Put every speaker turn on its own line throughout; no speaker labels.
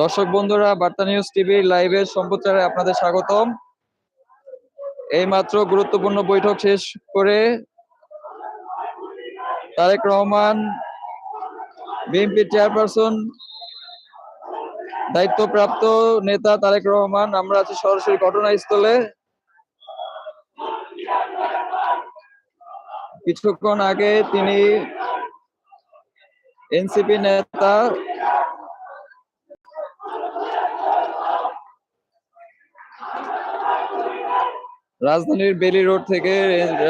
দর্শক বন্ধুরা, বার্তা নিউজ টিভি লাইভের সম্প্রচারে আপনাদের স্বাগতম। এই মাত্র গুরুত্বপূর্ণ বৈঠক শেষ করে তারেক রহমান, বিএনপি চেয়ারপারসন, দায়িত্বপ্রাপ্ত নেতা তারেক রহমান, আমরা আছি সরাসরি ঘটনাস্থলে। কিছুক্ষণ আগে তিনি এনসিপি নেতা রাজধানীর বেলি রোড থেকে,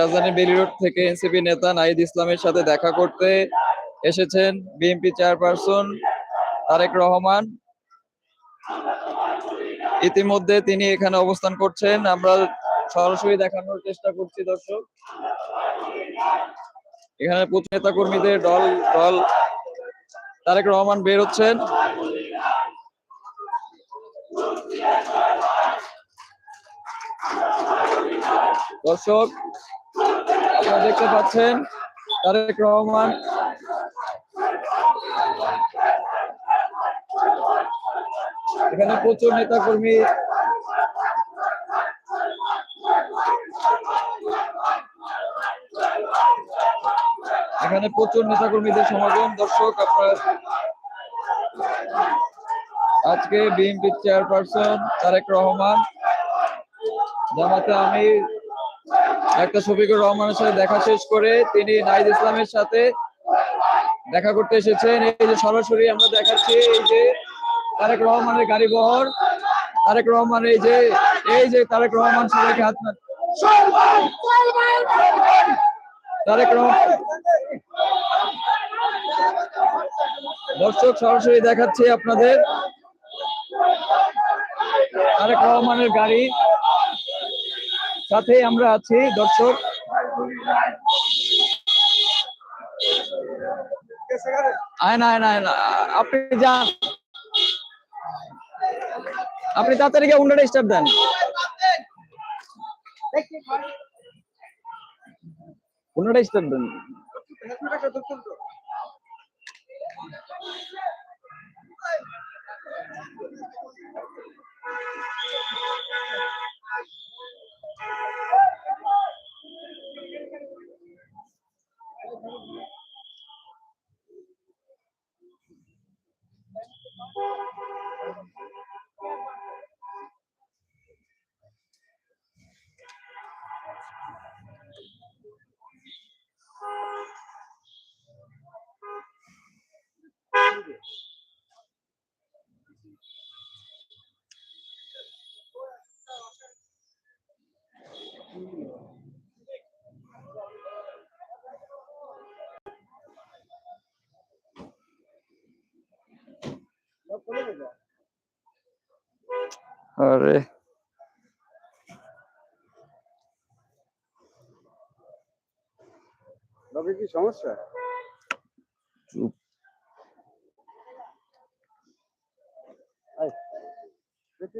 রাজধানীর বেলি রোড থেকে এনসিপি নেতা নাহিদ ইসলামের সাথে দেখা করতে এসেছেন বিএনপি চেয়ারপারসন তারেক রহমান। ইতিমধ্যে তিনি এখানে অবস্থান করছেন। আমরা সরাসরি দেখানোর চেষ্টা করছি, দর্শক। এখানে প্রচুর নেতা কর্মীদের দল দল তারেক রহমান বের হচ্ছেন। দর্শক আপনারা দেখতে পাচ্ছেন তারেক রহমান। এখানে প্রচুর নেতা এখানে প্রচুর নেতা কর্মীদের সমাগম। দর্শক, আপনার আজকে বিএনপি চেয়ারপারসন তারেক রহমান, জামাতে আমি একটা শফিকুর রহমানের সাথে দেখা শেষ করে তিনি নাহিদ ইসলামের সাথে দেখা করতে এসেছেন। এই যে সরাসরি আমরা দেখাচ্ছি এই যে তারেক রহমানের গাড়ি বহর। তারেক রহমান, এই যে এই যে তারেক রহমান সবাইকে হাত তারেক রহমান দর্শক সরাসরি দেখাচ্ছি আপনাদের। তারেক রহমানের গাড়ি। সাথে আমরা আছি, দর্শক। আয় না আয় না আপনি যান। আপনি তাড়াতাড়ি গিয়ে উন্ডাটা স্টার্ট দেন। উন্ডাটা স্টার্ট দেন। আরে
তবে কি সমস্যা
চুপ
দেখতে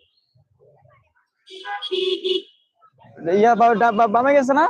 యా బామే చేస్తానా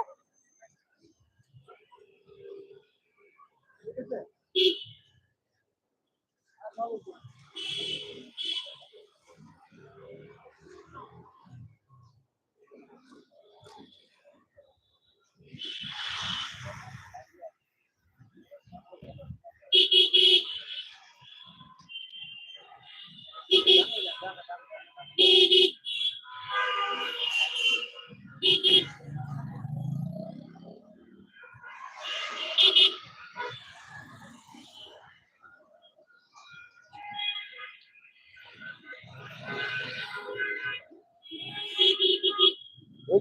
Beep, beep, beep.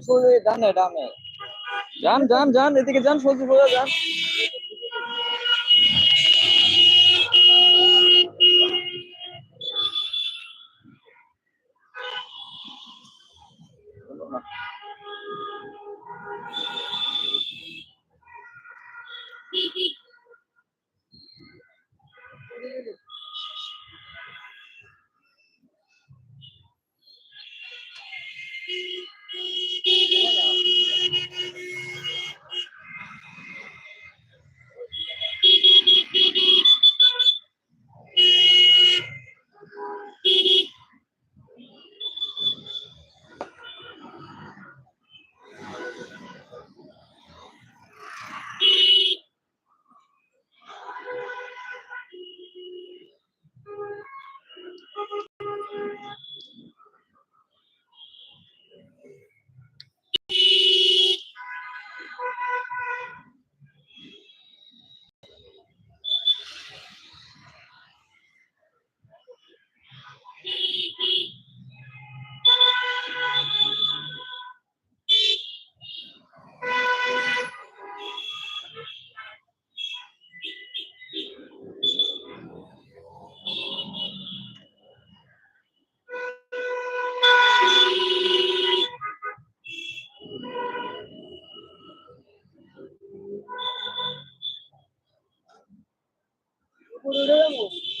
না সোজা ডানে ডানে যান যান যান এদিকে যান সোজা সোজা যান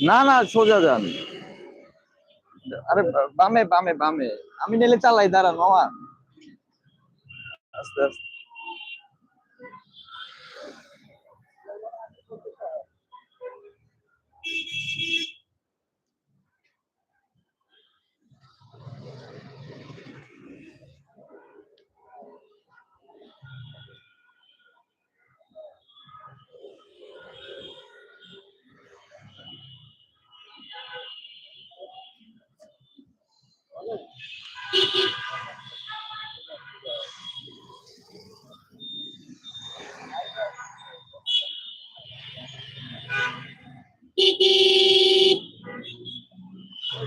না না সোজা যান। আরে বামে বামে বামে। আমি নেলে চালাই দাঁড়ান আস্তে আস্তে।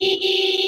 Hee